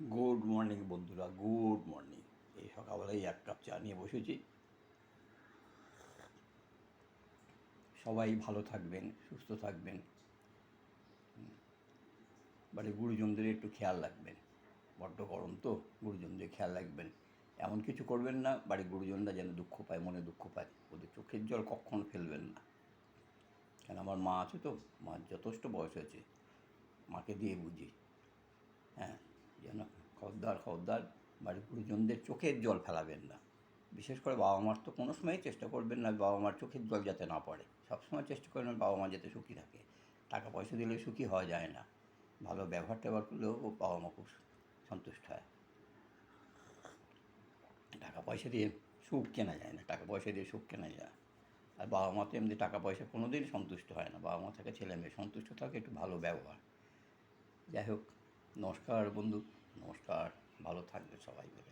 Good morning বন্ধুরা। Good morning এই সকালবেলায় এক কাপ চা নিয়ে বসেছি। সবাই ভালো থাকবেন, সুস্থ থাকবেন। বাড়ি গুরুজনদের একটু খেয়াল রাখবেন। বড্ড গরম তো, গুরুজনদের খেয়াল রাখবেন। এমন কিছু করবেন না, বাড়ির গুরুজনরা যেন দুঃখ পায়, মনে দুঃখ পায়। ওদের চোখের জল কখনো ফেলবেন না। কেন, আমার মা আছে তো মার যথেষ্ট বয়স হয়েছে। মাকে দিয়ে বুঝি। খবরদার খবরদার বাড়ির গুরুজনদের চোখের জল ফেলাবেন না। বিশেষ করে বাবা মার তো কোনো সময়ই চেষ্টা করবেন না বাবা মার চোখের জল যাতে না পড়ে। সবসময় চেষ্টা করবেন বাবা মা যাতে সুখী থাকে। টাকা পয়সা দিলে সুখী হওয়া যায় না। ভালো ব্যবহার ট্যাবহার করলেও বাবা মা খুব সন্তুষ্ট হয়। টাকা পয়সা দিয়ে সুখ কেনা যায় না, টাকা পয়সা দিয়ে সুখ কেনা যায়। আর বাবা মা তো এমনি টাকা পয়সা কোনো দিন সন্তুষ্ট হয় না। বাবা মা থাকে ছেলে মেয়ে সন্তুষ্ট থাকে একটু ভালো ব্যবহার। যাই হোক, নমস্কার বন্ধু। নমস্কার ভালো থাকবে সবাই